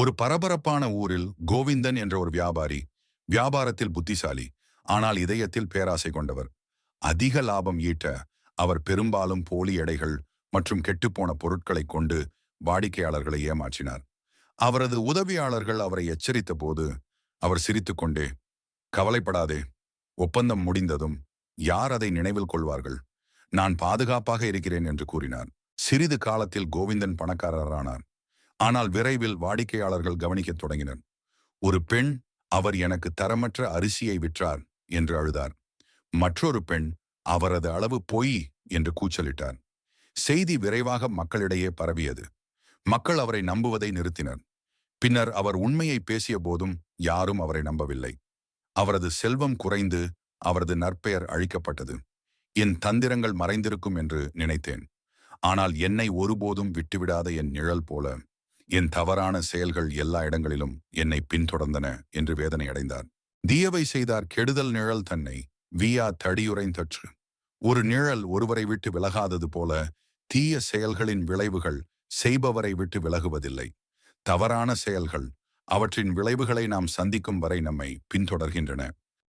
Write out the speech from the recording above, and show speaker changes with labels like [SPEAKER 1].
[SPEAKER 1] ஒரு பரபரப்பான ஊரில் கோவிந்தன் என்ற ஒரு வியாபாரி வியாபாரத்தில் புத்திசாலி ஆனால் இதயத்தில் பேராசை கொண்டவர். அதிக லாபம் ஈட்ட அவர் பெரும்பாலும் போலி எடைகள் மற்றும் கெட்டுப்போன பொருட்களைக் கொண்டு வாடிக்கையாளர்களை ஏமாற்றினார். அவரது உதவியாளர்கள் அவரை எச்சரித்த போது அவர் சிரித்துக்கொண்டே கவலைப்படாதே ஒப்பந்தம் முடிந்ததும் யார் அதை நினைவில் கொள்வார்கள்? நான் பாதுகாப்பாக இருக்கிறேன் என்று கூறினார். சிறிது காலத்தில் கோவிந்தன் பணக்காரரானார். ஆனால் விரைவில் வாடிக்கையாளர்கள் கவனிக்கத் தொடங்கினர். ஒரு பெண் அவர் எனக்கு தரமற்ற அரிசியை விற்றார் என்று அழுதார். மற்றொரு பெண் அவரது அளவு பொய் என்று கூச்சலிட்டார். செய்தி விரைவாக மக்களிடையே பரவியது. மக்கள் அவரை நம்புவதை நிறுத்தினர். பின்னர் அவர் உண்மையை பேசிய போதும் யாரும் அவரை நம்பவில்லை. அவரது செல்வம் குறைந்து அவரது நற்பெயர் அழிக்கப்பட்டது. என் தந்திரங்கள் மறைந்திருக்கும் என்று நினைத்தேன். ஆனால் என்னை ஒருபோதும் விட்டுவிடாத என் நிழல் போல என் தவறான செயல்கள் எல்லா இடங்களிலும் என்னை பின்தொடர்ந்தன என்று வேதனை அடைந்தார். தீயவை செய்தார் கெடுதல் நிழல் தன்னை வியா தடியுரைந்தற்று ஒரு நிழல் ஒருவரை விட்டு விலகாதது போல தீய செயல்களின் விளைவுகள் செய்பவரை விட்டு விலகுவதில்லை. தவறான செயல்கள் அவற்றின் விளைவுகளை நாம் சந்திக்கும் வரை நம்மை பின்தொடர்கின்றன.